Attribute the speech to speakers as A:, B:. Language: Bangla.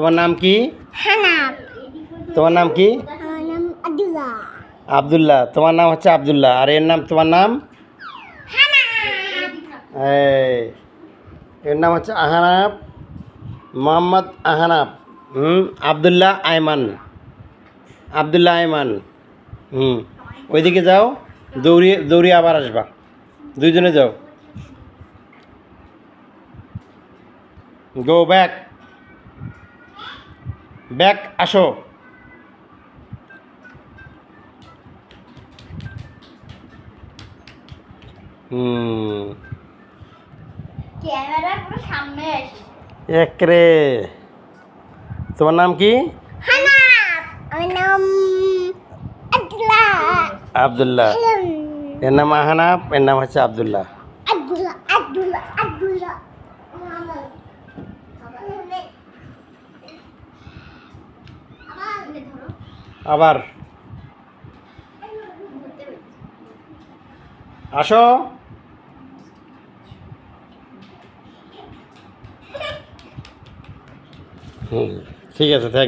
A: তোমার নাম কি? তোমার নাম কি?
B: আবদুল্লাহ।
A: তোমার নাম হচ্ছে আবদুল্লাহ। আর এর নাম তোমার নাম? এর নাম হচ্ছে আহানাব মোহাম্মদ আহানাব হুম আবদুল্লাহ আয়মান। আবদুল্লাহ আয়মান। হুম। ওইদিকে যাও দৌড়িয়ে দৌড়িয়ে আবার আসবা। দুইজনে যাও। গো ব্যাক ব্যাক আসো। হুম।
B: ক্যামেরা পুরো সামনে আসে
A: একরে তোমার নাম কি?
B: হানাব আমার নাম আব্দুল্লাহ।
A: আবদুল্লাহ। এর নাম আহানাব এর নাম হচ্ছে আবদুল্লাহ
B: আব্দুল্লাহ। আব্দুল্লাহ আব্দুল্লাহ।
A: আবার আসো। হুম ঠিক আছে থ্যাংক